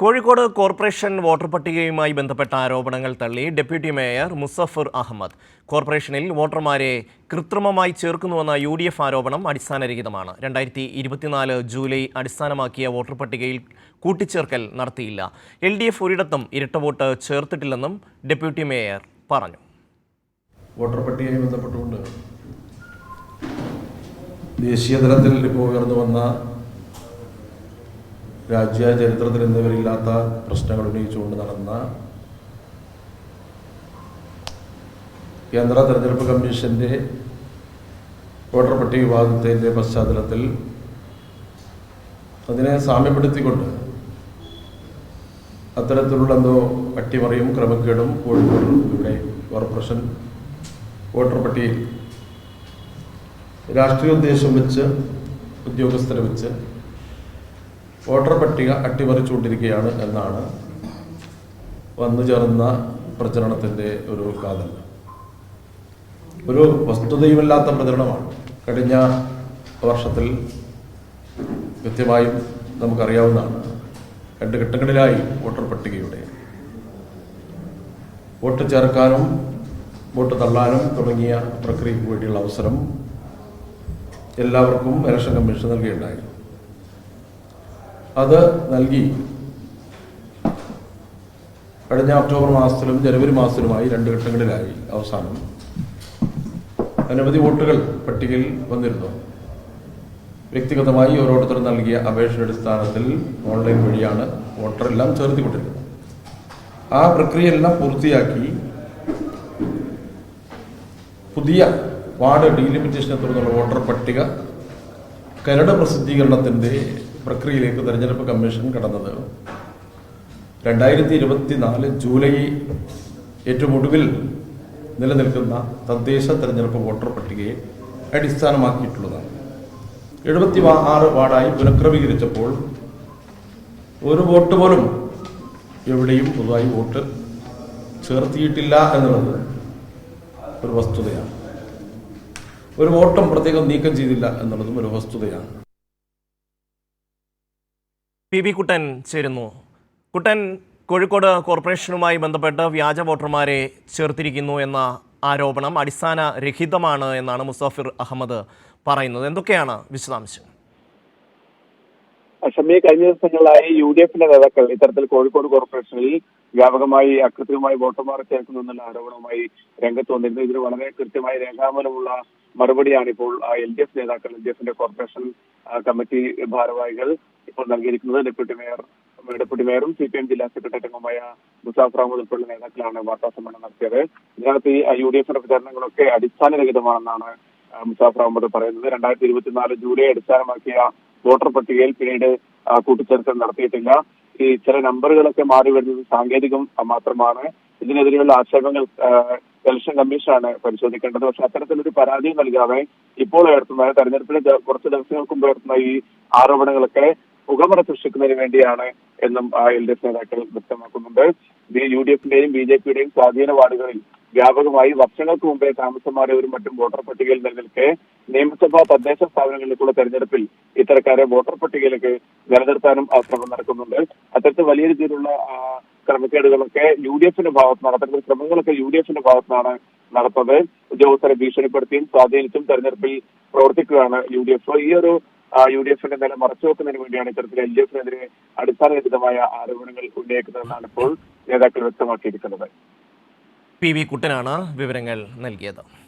Kozhikode corporation voter പട്ടികയുമായി ബന്ധപ്പെട്ട ആരോപണങ്ങൾ തള്ളി ഡെപ്യൂട്ടി മേയർ മുസഫർ അഹമ്മദ്. കോർപ്പറേഷനിൽ വോട്ടർമാരെ കൃത്രിമമായി ചേർക്കുന്നുവെന്ന യു ഡി എഫ് ആരോപണം അടിസ്ഥാനരഹിതമാണ്. രണ്ടായിരത്തി ഇരുപത്തിനാല് ജൂലൈ അടിസ്ഥാനമാക്കിയ വോട്ടർ പട്ടികയിൽ കൂട്ടിച്ചേർക്കൽ നടത്തിയില്ല. എൽ ഡി എഫ് ഒരിടത്തും ഇരട്ട വോട്ട് ചേർത്തിട്ടില്ലെന്നും ഡെപ്യൂട്ടി മേയർ പറഞ്ഞു. വോട്ടർ പട്ടികയുമായി ബന്ധപ്പെട്ടുകൊണ്ട് ദേശീയ തലത്തിൽ ഇപ്പോൾ ഉയർന്നു വന്ന രാജ്യ ചരിത്രത്തിൽ എന്നിവരില്ലാത്ത പ്രശ്നങ്ങൾ ഉന്നയിച്ചുകൊണ്ട് നടന്ന കേന്ദ്ര തെരഞ്ഞെടുപ്പ് കമ്മീഷന്റെ വോട്ടർ പട്ടിക വിഭാഗത്തിന്റെ പശ്ചാത്തലത്തിൽ അതിനെ സാമ്യപ്പെടുത്തിക്കൊണ്ട് അത്തരത്തിലുള്ള എന്തോ അട്ടിമറിയും ക്രമക്കേടും കോഴിക്കോട് ഇവിടെ കോർപ്പറേഷൻ വോട്ടർ പട്ടികയിൽ രാഷ്ട്രീയ ഉദ്ദേശം വെച്ച് ഉദ്യോഗസ്ഥരെ വെച്ച് വോട്ടർ പട്ടിക അട്ടിമറിച്ചുകൊണ്ടിരിക്കുകയാണ് എന്നാണ് വന്നു ചേർന്ന പ്രചരണത്തിന്റെ ഒരു കാതൽ ഒരു വസ്തുതയുമില്ലാത്ത പ്രചരണമാണ്. കഴിഞ്ഞ വർഷത്തിൽ കൃത്യമായും നമുക്കറിയാവുന്നതാണ്. രണ്ട് ഘട്ടങ്ങളിലായി വോട്ടർ പട്ടികയുടെ വോട്ട് ചേർക്കാനും വോട്ട് തള്ളാനും തുടങ്ങിയ പ്രക്രിയയ്ക്ക് വേണ്ടിയുള്ള അവസരം എല്ലാവർക്കും ഇലക്ഷൻ കമ്മീഷൻ നൽകുകയുണ്ടായിരുന്നു അത് നൽകി. കഴിഞ്ഞ ഒക്ടോബർ മാസത്തിലും ജനുവരി മാസത്തിലുമായി രണ്ട് ഘട്ടങ്ങളിലായി അവസാനം. അനവധി വോട്ടുകൾ പട്ടികയിൽ വന്നിരുന്നു. വ്യക്തിഗതമായി ഓരോരുത്തരും നൽകിയ അപേക്ഷയുടെ അടിസ്ഥാനത്തിൽ ഓൺലൈൻ വഴിയാണ് വോട്ടറെല്ലാം ചേർത്തിക്കൊണ്ടിരുന്നത്. ആ പ്രക്രിയയെല്ലാം പൂർത്തിയാക്കി പുതിയ വാർഡ് ഡീലിമിറ്റേഷനെ തുടർന്നുള്ള വോട്ടർ പട്ടിക കരട് പ്രസിദ്ധീകരണത്തിന്റെ പ്രക്രിയയിലേക്ക് തെരഞ്ഞെടുപ്പ് കമ്മീഷൻ കടന്നത്. രണ്ടായിരത്തി ഇരുപത്തി നാല് ജൂലൈ ഏറ്റവും ഒടുവിൽ നിലനിൽക്കുന്ന തദ്ദേശ തെരഞ്ഞെടുപ്പ് വോട്ടർ പട്ടികയെ അടിസ്ഥാനമാക്കിയിട്ടുള്ളതാണ്. എഴുപത്തി ആറ് വാർഡായി പുനഃക്രമീകരിച്ചപ്പോൾ ഒരു വോട്ട് പോലും എവിടെയും പൊതുവായി വോട്ട് ചേർത്തിയിട്ടില്ല എന്നുള്ളത് ഒരു വസ്തുതയാണ്. ഒരു വോട്ടും പ്രത്യേകം നീക്കം ചെയ്തില്ല എന്നുള്ളതും ഒരു വസ്തുതയാണ്. പി ബി കുട്ടൻ ചേരുന്നു. കുട്ടൻ കോഴിക്കോട് കോർപ്പറേഷനുമായി ബന്ധപ്പെട്ട് വ്യാജ വോട്ടർമാരെ ചേർത്തിരിക്കുന്നു എന്ന ആരോപണം അടിസ്ഥാന രഹിതമാണ് എന്നാണ് മുസാഫിർ അഹമ്മദ് പറയുന്നത്. എന്തൊക്കെയാണ് വിശദാംശം ഷമിയെ കഴിഞ്ഞ ദിവസങ്ങളിലായി യു ഡി എഫിന്റെ നേതാക്കൾ ഇത്തരത്തിൽ കോഴിക്കോട് കോർപ്പറേഷനിൽ വ്യാപകമായി അകൃത്യമായി വോട്ടർമാരെ ചേർക്കുന്നു എന്നുള്ള ആരോപണവുമായി രംഗത്ത് വന്നിരുന്നു. ഇതിന് വളരെ കൃത്യമായി രേഖാമൂലമുള്ള മറുപടിയാണ് ഇപ്പോൾ എൽ ഡി എഫ് നേതാക്കൾ എൽ ഡി എഫിന്റെ കോർപ്പറേഷൻ കമ്മിറ്റി ഭാരവാഹികൾ ഇപ്പോൾ നൽകിയിരിക്കുന്നത് ഡെപ്യൂട്ടി മേയർ ഡെപ്യൂട്ടി മേയറും സി പി എം ജില്ലാ സെക്രട്ടറി അംഗമായ മുസാഫർ അഹമ്മദ് ഉൾപ്പെടെ നേതാക്കളാണ് വാർത്താ സമ്മേളനം നടത്തിയത്. ഇതിനകത്ത് ഈ യു ഡി എഫിന്റെ പ്രചാരണങ്ങളൊക്കെ അടിസ്ഥാനരഹിതമാണെന്നാണ് മുസാഫ് അഹമ്മദ് പറയുന്നത്. രണ്ടായിരത്തി ഇരുപത്തിനാല് ജൂലൈ അടിസ്ഥാനമാക്കിയ വോട്ടർ പട്ടികയിൽ പിന്നീട് കൂട്ടിച്ചേർക്കൽ നടത്തിയിട്ടില്ല. ഈ ചില നമ്പറുകളൊക്കെ മാറി വരുന്നത് സാങ്കേതികം മാത്രമാണ്. ഇതിനെതിരെയുള്ള ആക്ഷേപങ്ങൾ ഇലക്ഷൻ കമ്മീഷനാണ് പരിശോധിക്കേണ്ടത്. പക്ഷെ അത്തരത്തിലൊരു പരാതിയും നൽകാതെ ഇപ്പോൾ ഉയർത്തുന്ന തെരഞ്ഞെടുപ്പിന് കുറച്ച് ദിവസങ്ങൾക്ക് മുമ്പ് ഉയർത്തുന്ന ഈ ആരോപണങ്ങളൊക്കെ പുകമറ സൃഷ്ടിക്കുന്നതിന് വേണ്ടിയാണ് എന്നും എൽ ഡി എഫ് നേതാക്കൾ വ്യക്തമാക്കുന്നുണ്ട്. യു ഡി എഫിന്റെയും ബി ജെ പിയുടെയും സ്വാധീന വാർഡുകളിൽ വ്യാപകമായി വർഷങ്ങൾക്ക് മുമ്പേ താമസം മാറിയവരും മറ്റും വോട്ടർ പട്ടികയിൽ നിലനിൽക്കെ നിയമസഭാ തദ്ദേശ സ്ഥാപനങ്ങളിലേക്കുള്ള തെരഞ്ഞെടുപ്പിൽ ഇത്തരക്കാരെ വോട്ടർ പട്ടികയിലേക്ക് നിലനിർത്താനും ശ്രമം നടക്കുന്നുണ്ട്. അത്തരത്തിൽ വലിയ രീതിയിലുള്ള ക്രമക്കേടുകളൊക്കെ യു ഡി എഫിന്റെ ഭാഗത്തുനിന്നാണ് അത്തരത്തിൽ ശ്രമങ്ങളൊക്കെ യു ഡി എഫിന്റെ ഭാഗത്തുനിന്നാണ് നടത്തുന്നത് ഉദ്യോഗസ്ഥരെ ഭീഷണിപ്പെടുത്തിയും സ്വാധീനിച്ചും തെരഞ്ഞെടുപ്പിൽ പ്രവർത്തിക്കുകയാണ് യു ഡി എഫ്. ഈ ഒരു യു ഡി എഫിന്റെ നില മറച്ചുവെക്കുന്നതിന് വേണ്ടിയാണ് ഇത്തരത്തിൽ എൽ ഡി എഫിനെതിരെ അടിസ്ഥാനരഹിതമായ ആരോപണങ്ങൾ ഉന്നയിക്കുന്നതെന്നാണ് ഇപ്പോൾ നേതാക്കൾ വ്യക്തമാക്കിയിരിക്കുന്നത്. പി വി കുട്ടനാണ് വിവരങ്ങൾ നൽകിയത്.